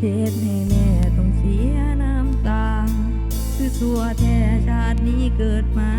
เทตุให้แม่ต้องเสียน้ำตาคือสัวแท้ชาตินี้เกิดมา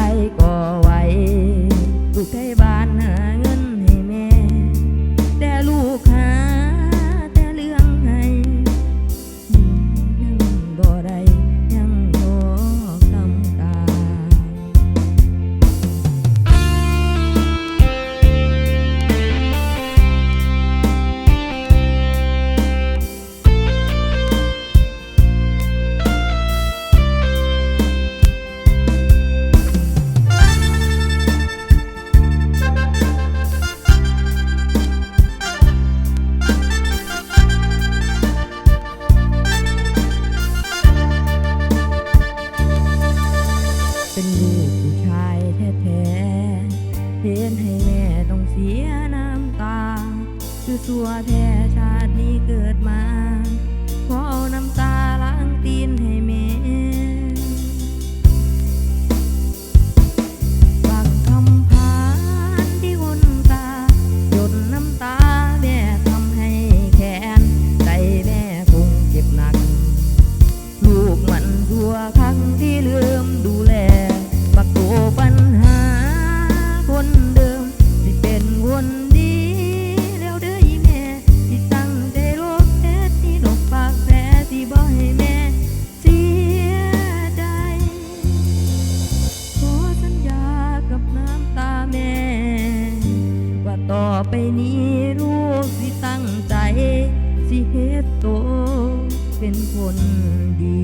ายก็ไหวลูกไทยบ้านนา เป็นลูกผู้ชายแท้ๆเห็นให้แม่ต้องเสียน้ำตา คือสัวแท้ชาตินี้เกิดมา ขอเอาน้ำตาล้างตีนให้แม่ฝากทำผ่านที่หุ่นตาหยดน้ำตาแม่ทำให้แข็งใจแม่คงเก็บหนัวครั้งที่ลืมดู ไปนี้รู้สิตั้งใจ สิเฮ็ดโตเป็นคนดี